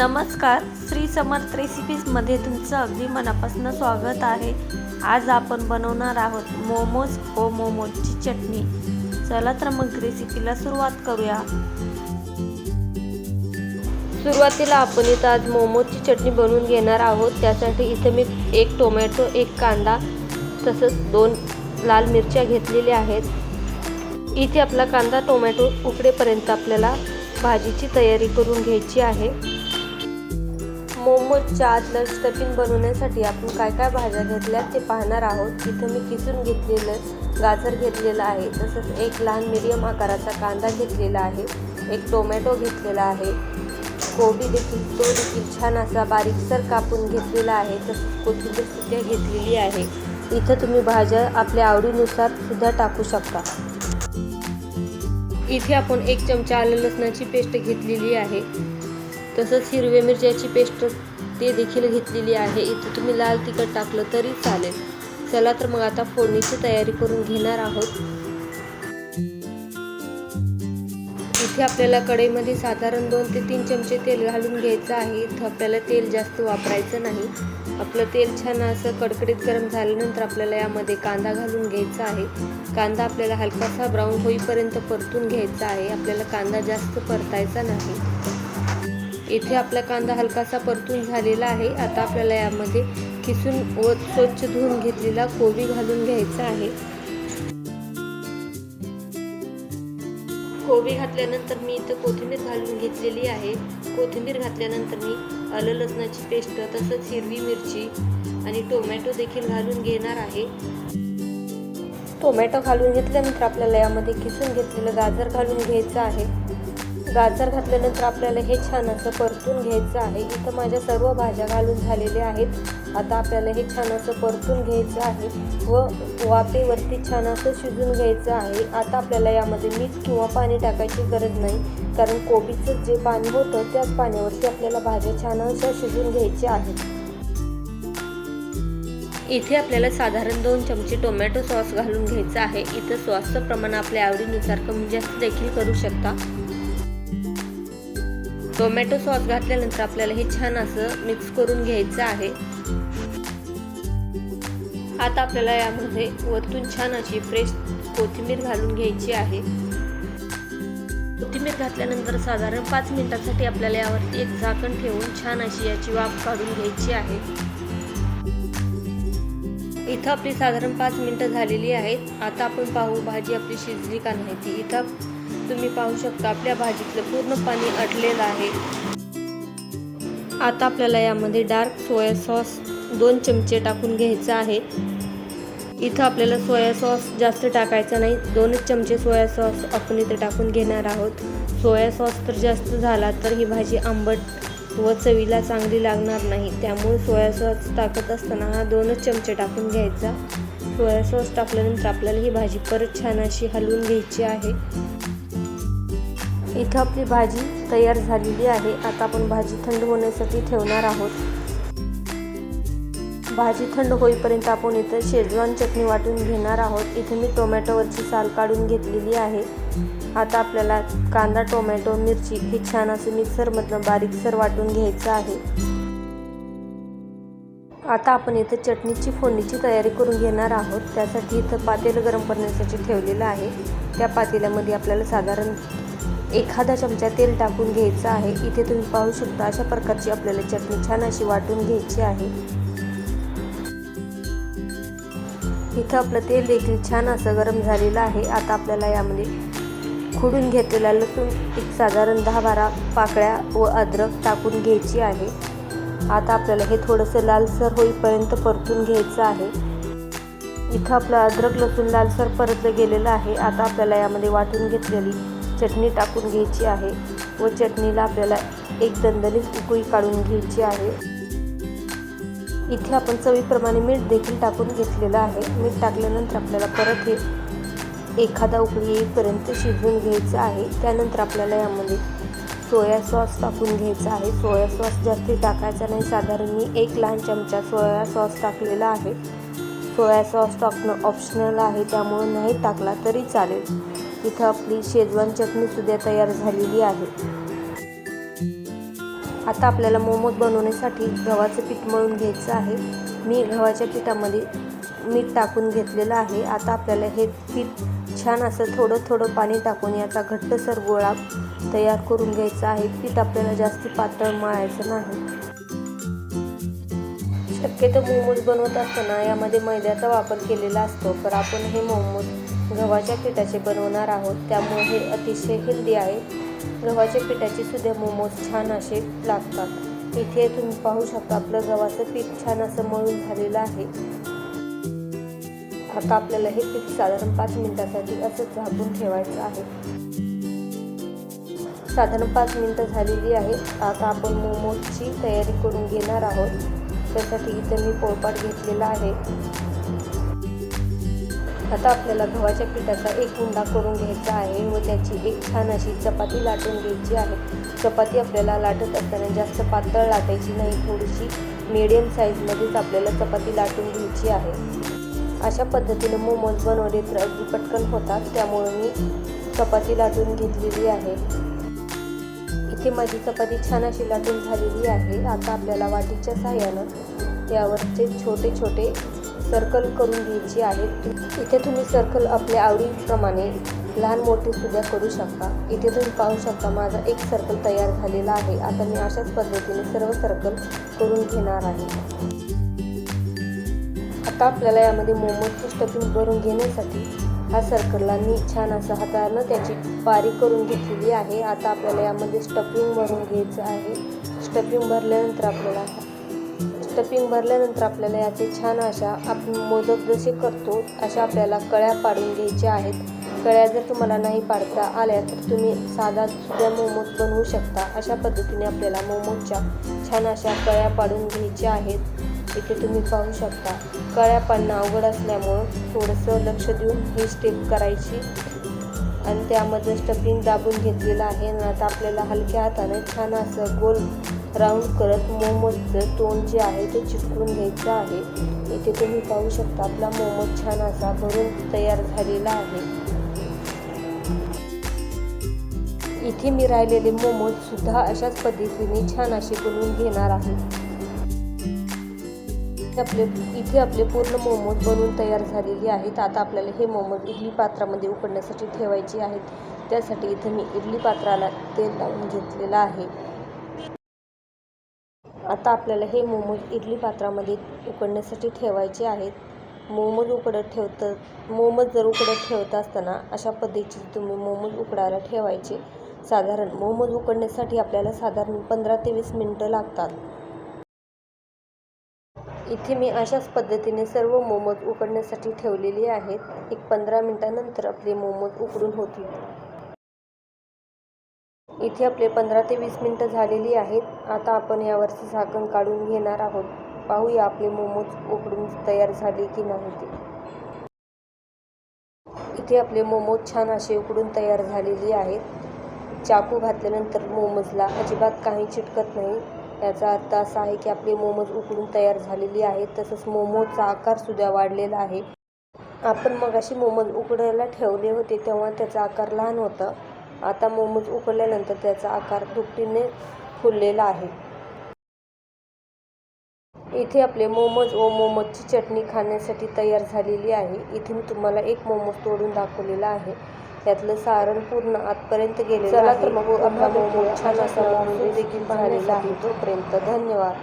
नमस्कार. श्री समर्थ रेसिपीजमध्ये तुमचं अगदी मनापासून स्वागत आहे. आज आपण बनवणार आहोत मोमोज व मोमोजची चटणी. चला तर मग रेसिपीला सुरुवात करूया. सुरुवातीला आपण इथं आज मोमोजची चटणी बनवून घेणार आहोत. त्यासाठी इथं मी एक टोमॅटो एक कांदा तसंच दोन लाल मिरच्या घेतलेल्या आहेत. इथे आपला कांदा टोमॅटो उकडेपर्यंत आपल्याला भाजीची तयारी करून घ्यायची आहे. मोमोजच्या आतलं स्टफिंग बनवण्यासाठी आपण काय काय भाज्या घेतल्या ते पाहणार आहोत. इथं मी किसून घेतलेलं गाजर घेतलेलं आहे तसंच एक लहान मिडियम आकाराचा कांदा घेतलेला आहे एक टोमॅटो घेतलेला आहे. कोबी देखील तो देखील छान असा बारीकसर कापून घेतलेला आहे तसंच कोथिंबीर सुद्धा घेतलेली आहे. इथं तुम्ही भाज्या आपल्या आवडीनुसार सुद्धा टाकू शकता. इथे आपण एक चमचा आलं लसणाची पेस्ट घेतलेली आहे. तसंच हिरव्या मिरच्याची पेस्ट ते देखील घेतलेली आहे. इथे तुम्ही लाल तिखट टाकलं तरी चालेल. चला तर मग आता फोडणीची तयारी करून घेणार आहोत. इथे आपल्याला कढईमध्ये साधारण दोन ते तीन चमचे तेल घालून घ्यायचं आहे. इथं आपल्याला तेल जास्त वापरायचं नाही. आपलं तेल छान असं कडकडीत गरम झाल्यानंतर आपल्याला यामध्ये कांदा घालून घ्यायचा आहे. कांदा आपल्याला हलकासा ब्राऊन होईपर्यंत परतून घ्यायचा आहे. आपल्याला कांदा जास्त परतायचा नाही. इथे आपला कांदा हलकासा परतून झालेला आहे. आता आपल्याला यामध्ये किसून व स्वच्छ धुवून घेतलेला कोबी घालून घ्यायचा आहे. कोबी घातल्यानंतर मी इथं कोथिंबीर घालून घेतलेली आहे. कोथिंबीर घातल्यानंतर मी आलं लसणाची पेस्ट तसंच हिरवी मिरची आणि टोमॅटो देखील घालून घेणार आहे. टोमॅटो घालून घेतल्यानंतर आपल्याला यामध्ये किसून घेतलेलं गाजर घालून घ्यायचं आहे. गाजर घातल्यानंतर आपल्याला हे छान असं परतून घ्यायचं आहे. इथं माझ्या सर्व भाज्या घालून झालेल्या आहेत. आता आपल्याला हे छान असं परतून घ्यायचं आहे व वाफेवरती छान असं शिजून घ्यायचं आहे. आता आपल्याला यामध्ये मीठ किंवा पाणी टाकायची गरज नाही कारण कोबीचं जे पाणी होतं त्याच पाण्यावरती आपल्याला भाज्या छान अशा शिजून घ्यायच्या आहेत. इथे आपल्याला साधारण दोन चमचे टोमॅटो सॉस घालून घ्यायचं आहे. इथं सॉसचं प्रमाण आपल्या आवडीनुसार कमी जास्त देखील करू शकता. टोमॅटो सॉस घातल्यानंतर आपल्याला हे छान असं मिक्स करून घ्यायचं आहे. आता आपल्याला यामध्ये वरतून छान अशी फ्रेश कोथिंबीर घालून घ्यायची आहे. कोथिंबीर घातल्यानंतर साधारण पाच मिनिटांसाठी आपल्याला यावरती एक झाकण ठेवून छान अशी याची वाफ काढून घ्यायची आहे. इथं आपली साधारण पाच मिनिटं झालेली आहेत. आता आपण पाहू भाजी आपली शिजली का नाही ती. इथं तुम्ही पाहू शकता आपल्या भाजीतलं पूर्ण पाणी अटलेलं आहे. आता आपल्याला यामध्ये डार्क सोया सॉस दोन चमचे टाकून घ्यायचं आहे. इथं आपल्याला सोया सॉस जास्त टाकायचा नाही दोनच चमचे सोया सॉस आपण इथे टाकून घेणार आहोत. सोया सॉस तर जास्त झाला तर ही भाजी आंबट व चवीला चांगली लागणार नाही त्यामुळे सोया सॉस टाकत असताना हा दोनच चमचे टाकून घ्यायचा. सोया सॉस टाकल्यानंतर आपल्याला ही भाजी परत छान अशी हलवून घ्यायची आहे. इथं आपली भाजी तयार झालेली आहे. आता आपण भाजी थंड होण्यासाठी ठेवणार आहोत. भाजी थंड होईपर्यंत आपण इथं शेजवान चटणी वाटून घेणार आहोत. इथे मी टोमॅटोवरची साल काढून घेतलेली आहे. आता आपल्याला कांदा टोमॅटो मिरची हे छान असं मिक्सरमधनं बारीकसर वाटून घ्यायचं आहे. आता आपण इथं चटणीची फोडणीची तयारी करून घेणार आहोत. त्यासाठी इथं पातेलं गरम करण्यासाठी ठेवलेलं आहे. त्या पातेल्यामध्ये आपल्याला साधारण एखादा चमचा तेल टाकून घ्यायचं आहे. इथे तुम्ही पाहू शकता अशा प्रकारची आपल्याला चटणी छान अशी वाटून घ्यायची आहे. इथं आपलं तेल देखील छान असं गरम झालेलं आहे. आता आपल्याला यामध्ये खुडून घेतलेला लसूण एक साधारण दहा बारा पाकळ्या व अद्रक टाकून घ्यायची आहे. आता आपल्याला हे थोडंसं लालसर होईपर्यंत परतून घ्यायचं आहे. इथं आपलं अद्रक लसूण लालसर परतलं गेलेलं आहे. आता आपल्याला यामध्ये वाटून घेतलेली चटणी टाकून घ्यायची आहे व चटणीला आपल्याला एक दणदणीत उकळी काढून घ्यायची आहे. इथे आपण चवीप्रमाणे मीठ देखील टाकून घेतलेलं आहे. मीठ टाकल्यानंतर आपल्याला परत हे एखादा उकळी येईपर्यंत शिजवून घ्यायचं आहे. त्यानंतर आपल्याला यामध्ये सोया सॉस टाकून घ्यायचा आहे. सोया सॉस जास्ती टाकायचा नाही. साधारण मी एक लहान चमचा सोया सॉस टाकलेला आहे. सोया सॉस टाकणं ऑप्शनल आहे. त्यामुळे नाही टाकला तरी चालेल. इथं आपली शेजवान चटणीसुद्धा तयार झालेली आहे. आता आपल्याला मोमोज बनवण्यासाठी गव्हाचं पीठ मळून घ्यायचं आहे. मी गव्हाच्या पिठामध्ये मीठ टाकून घेतलेलं आहे. आता आपल्याला हे पीठ छान असं थोडं थोडं पाणी टाकून याचा घट्टसर गोळा तयार करून घ्यायचा आहे. पीठ आपल्याला जास्ती पातळ मळायचं नाही. शक्यतो मोमोज बनवत असताना यामध्ये मैद्याचा वापर केलेला असतो तर आपण हे मोमोज गव्हाच्या पिठाचे बनवणार आहोत. त्यामुळे हे अतिशय हेल्दी आहे. गव्हाच्या पिठाचे सुद्धा मोमोज छान असे लागतात. इथे तुम्ही पाहू शकता आपलं गव्हाचं पीठ छान असं मळून झालेलं आहे. आता आपल्याला हे पीठ साधारण पाच मिनिटासाठी असं झाकून ठेवायचं आहे. साधारण पाच मिनटं झालेली आहे. आता आपण मोमोजची तयारी करून घेणार आहोत. त्यासाठी इथं मी पोळपाट घेतलेला आहे. आता आपल्याला गव्हाच्या पिठाचा एक उंडा करून घ्यायचा आहे व त्याची एक छान अशी चपाती लाटून घ्यायची आहे. चपाती आपल्याला लाटत असताना जास्त पातळ लाटायची नाही थोडीशी मिडियम साईजमध्येच आपल्याला चपाती लाटून घ्यायची आहे. अशा पद्धतीने मोमोज बनवले तर अगदी पटकन होतात त्यामुळे मी चपाती लाटून घेतलेली आहे. इथे माझी चपाती छान अशी लाटून झालेली आहे. आता आपल्याला वाटीच्या साह्यानं यावरचे छोटे छोटे सर्कल करून घ्यायचे आहेत. इथे तुम्ही सर्कल आपल्या आवडीप्रमाणे लहान मोठे सुद्धा करू शकता. इथे तुम्ही पाहू शकता माझा एक सर्कल तयार झालेला आहे. आता मी अशाच पद्धतीने सर्व सर्कल करून घेणार आहे. आता आपल्याला यामध्ये मोमोजची स्टफिंग भरून घेण्यासाठी हा सर्कलला मी छान असं हातानं त्याची पारी करून घेतलेली आहे. आता आपल्याला यामध्ये स्टफिंग भरून घ्यायचं आहे. स्टफिंग भरल्यानंतर आपल्याला स्टफिंग भरल्यानंतर आपल्याला याचे छान अशा आपण मोदक जसे करतो अशा आपल्याला कळ्या पाडून घ्यायच्या आहेत. कळ्या जर तुम्हाला नाही पाडता आल्या तर तुम्ही साधा सुद्धा मोमोज बनवू शकता. अशा पद्धतीने आपल्याला मोमोजच्या छान अशा कळ्या पाडून घ्यायच्या आहेत. इथे तुम्ही पाहू शकता. कळ्या पाडणं अवघड असल्यामुळं थोडंसं लक्ष देऊन ही स्टेप करायची. आणि त्यामध्ये स्टफिंग दाबून घेतलेलं आहे. आणि आता आपल्याला हलक्या हाताने छान असं गोल राऊंड करत मोमोजचं तोंड जे आहे ते चिटकून घ्यायचं आहे. इथे तुम्ही पाहू शकता आपला मोमोज छान असा भरून तयार झालेला आहे. इथे मी राहिलेले मोमोज सुद्धा अशाच पद्धतीने छान असे बनवून घेणार आहे. आपले इथे आपले पूर्ण मोमोज बनवून तयार झालेले आहेत. आता आपल्याला हे मोमोज इडली पात्रामध्ये उकडण्यासाठी ठेवायचे आहेत. त्यासाठी इथे मी इडली पात्राला तेल लावून घेतलेलं आहे. आता आपल्याला हे मोमोज इडली पात्रामध्ये उकडण्यासाठी ठेवायचे आहेत. मोमोज उकडत ठेवतं मोमोज जर उकडत ठेवत असताना अशा पद्धतीचे तुम्ही मोमोज उकडायला ठेवायचे. साधारण मोमोज उकडण्यासाठी आपल्याला साधारण पंधरा ते वीस मिनटं लागतात. इथे मी अशाच पद्धतीने सर्व मोमोज उकडण्यासाठी ठेवलेले आहेत. एक पंधरा मिनटानंतर आपले मोमोज उकडून होतील. इथे आपले पंधरा ते वीस मिनटं झालेली आहेत. आता आपण यावरचं झाकण काढून घेणार आहोत. पाहूया आपले मोमोज उकडून तयार झाले की नाही ते. इथे आपले मोमोज छान असे उकडून तयार झालेले आहेत. चाकू घातल्यानंतर मोमोजला अजिबात काही चिटकत नाही. याचा अर्थ असा आहे की आपले मोमोज उकडून तयार झालेली आहेत. तसंच मोमोजचा आकारसुद्धा वाढलेला आहे. आपण मग अशी मोमोज उकडायला ठेवले होते तेव्हा त्याचा आकार लहान होता. आता मोमोज उकडल्यानंतर त्याचा आकार दुपटीने फुललेला आहे. इथे आपले मोमोज व मोमोजची चटणी खाण्यासाठी तयार झालेली आहे. इथे मी तुम्हाला एक मोमोज तोडून दाखवलेला आहे. त्यातलं सारण पूर्ण आतपर्यंत गेलेलं चला तर मग आपला मोमोज छान असा मोमोज देखील झालेला आहे. तोपर्यंत धन्यवाद.